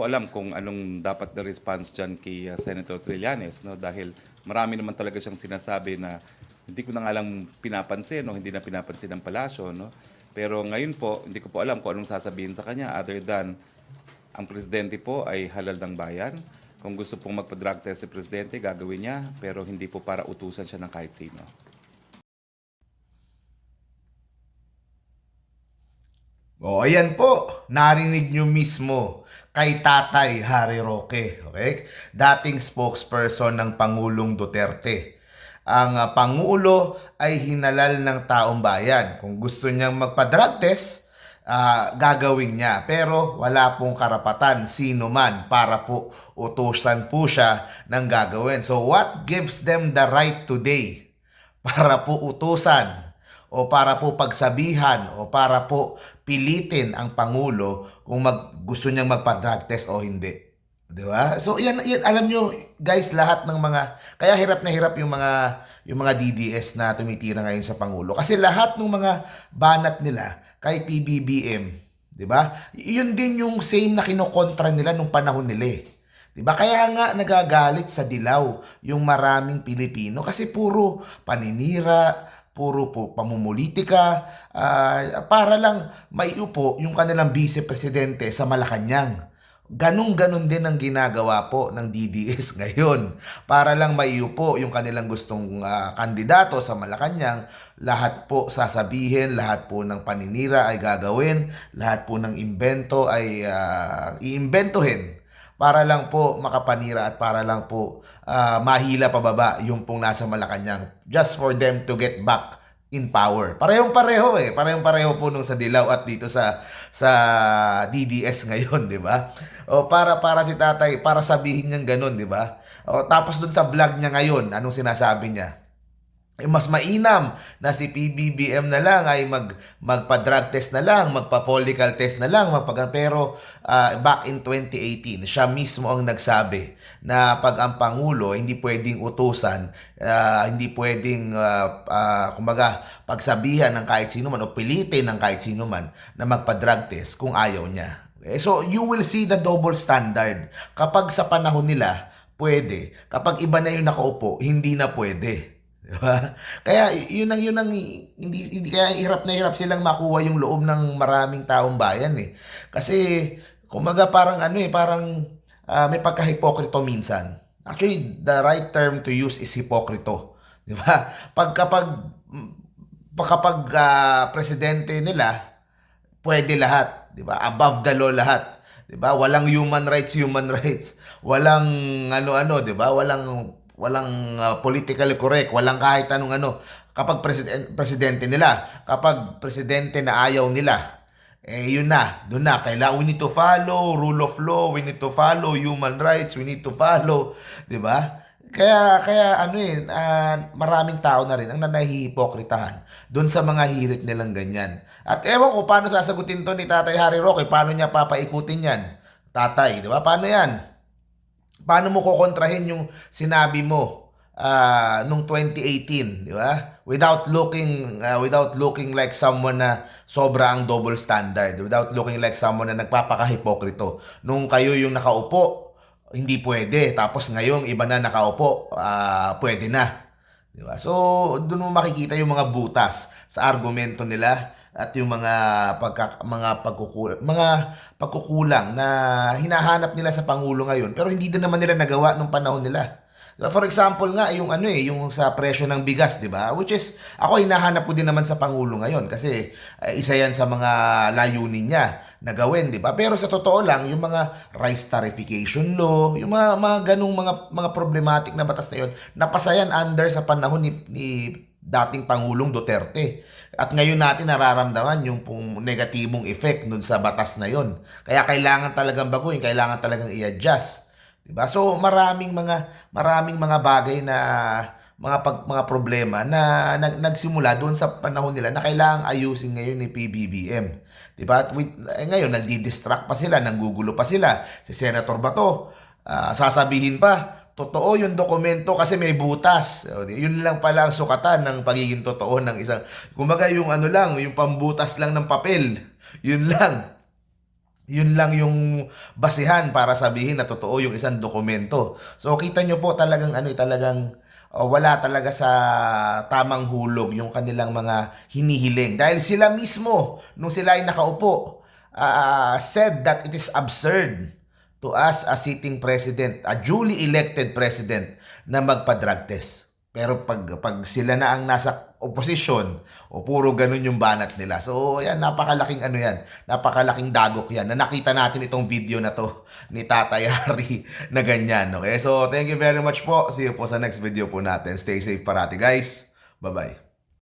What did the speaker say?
po alam kung anong dapat na response dyan kay uh, Senator Trillanes no? Dahil marami naman talaga siyang sinasabi na hindi ko na nga lang pinapansin o hindi na pinapansin ng palasyo no? Pero ngayon po hindi ko po alam kung anong sasabihin sa kanya other than ang presidente po ay halal ng bayan. Kung gusto pong magpa-drug test si presidente gagawin niya pero hindi po para utusan siya ng kahit sino O, ayan po. Narinig nyo mismo kay Tatay Harry Roque. Okay? Dating spokesperson ng Pangulong Duterte. Ang ah, Pangulo ay hinalal ng taong bayan. Kung gusto niyang magpa-drug test, ah, gagawin niya. Pero wala pong karapatan sino man para po utusan po siya ng gagawin. So what gives them the right today para po utusan o para po pagsabihan o para po pilitin ang pangulo kung mag, gusto niyang magpa-drug test o hindi. 'Di ba? So yan, yan alam nyo guys lahat ng mga kaya hirap na hirap yung mga yung mga DDS na tumitira ngayon sa pangulo kasi lahat ng mga banat nila kay PBBM, 'di ba? Yun din yung same na kinokontra nila nung panahon nila. eh. 'Di ba? Kaya nga nagagalit sa dilaw yung maraming Pilipino kasi puro paninira, puro po pamumulitika ah, para lang maiupo yung kanilang vice presidente sa Malacanang. Ganong-ganon din ang ginagawa po ng DDS ngayon. Para lang maiupo yung kanilang gustong ah, kandidato sa Malacanang, lahat po sasabihin, lahat po ng paninira ay gagawin, lahat po ng imbento ay ah, iimbentohin para lang po makapanira at para lang po ah, mahila pababa yung pong nasa Malacanang just for them to get back in power. Parehong pareho eh. Parehong pareho po nung sa Dilaw at dito sa sa DDS ngayon, 'di ba? O para para si Tatay para sabihin niya ganun, 'di ba? O tapos dun sa vlog niya ngayon, anong sinasabi niya? Eh, mas mainam na si PBBM na lang ay mag magpa-drug test na lang, magpa-follicle test na lang, magpag pero ah, back in 2018, siya mismo ang nagsabi na pag ang pangulo hindi pwedeng utusan, ah, hindi pwedeng ah, ah, kumbaga pagsabihan ng kahit sino man o pilitin ng kahit sino man na magpa-drug test kung ayaw niya. Eh, So you will see the double standard. Kapag sa panahon nila, pwede. Kapag iba na yung nakaupo, hindi na pwede. Diba? Kaya yun ang yun ang hindi, hindi kaya hirap na hirap silang makuha yung loob ng maraming taong bayan eh. Kasi kumaga parang ano eh, parang ah, may pagka-hipokrito minsan. Actually, the right term to use is hipokrito. Di ba? Pag kapag pag kapag ah, presidente nila, pwede lahat, 'di ba? Above the law lahat, 'di ba? Walang human rights, human rights. Walang ano-ano, 'di ba? Walang walang ah, politically correct, walang kahit anong ano. Kapag president, presidente nila, kapag presidente na ayaw nila, eh yun na, doon na. Kailangan we need to follow rule of law, we need to follow human rights, we need to follow, 'di ba? Kaya kaya ano eh, ah, maraming tao na rin ang nanahihipokritahan doon sa mga hirit nilang ganyan. At ewan ko paano sasagutin to ni Tatay Harry Roque, paano niya papaikutin yan? Tatay, di ba? Paano yan? Paano mo kukontrahin yung sinabi mo ah, nung 2018, di ba? Without looking ah, without looking like someone na sobra ang double standard, without looking like someone na nagpapakahipokrito. Nung kayo yung nakaupo, hindi pwede. Tapos ngayong iba na nakaupo, ah, pwede na. Di ba? So, doon mo makikita yung mga butas sa argumento nila at yung mga pagka, mga pagkukulang mga pagkukulang na hinahanap nila sa pangulo ngayon pero hindi din naman nila nagawa nung panahon nila. For example nga yung ano eh yung sa presyo ng bigas, 'di ba? Which is ako hinahanap ko din naman sa pangulo ngayon kasi eh, isa 'yan sa mga layunin niya na gawin, 'di ba? Pero sa totoo lang yung mga rice tarification law, yung mga mga ganung mga mga problematic na batas na 'yon, napasayan under sa panahon ni, ni dating Pangulong Duterte. At ngayon natin nararamdaman yung pong negatibong effect nun sa batas na yon. Kaya kailangan talagang baguhin, kailangan talagang i-adjust. 'Di ba? So maraming mga maraming mga bagay na mga pag, mga problema na nag, nagsimula doon sa panahon nila na kailangang ayusin ngayon ni PBBM. 'Di ba? Eh, ngayon nagdi-distract pa sila, nanggugulo pa sila. Si Senator Bato, ah, sasabihin pa, totoo yung dokumento kasi may butas. Yun lang pala ang sukatan ng pagiging totoo ng isang... Kumbaga yung ano lang, yung pambutas lang ng papel. Yun lang. Yun lang yung basihan para sabihin na totoo yung isang dokumento. So kita nyo po talagang ano eh, talagang uh, wala talaga sa tamang hulog yung kanilang mga hinihiling. Dahil sila mismo, nung sila ay nakaupo, uh, said that it is absurd to ask a sitting president, a duly elected president, na magpa-drug test. Pero pag, pag sila na ang nasa opposition, o puro ganun yung banat nila. So, yan, napakalaking ano yan. Napakalaking dagok yan. Na nakita natin itong video na to ni Tatay Hari na ganyan. Okay? So, thank you very much po. See you po sa next video po natin. Stay safe parati, guys. Bye-bye.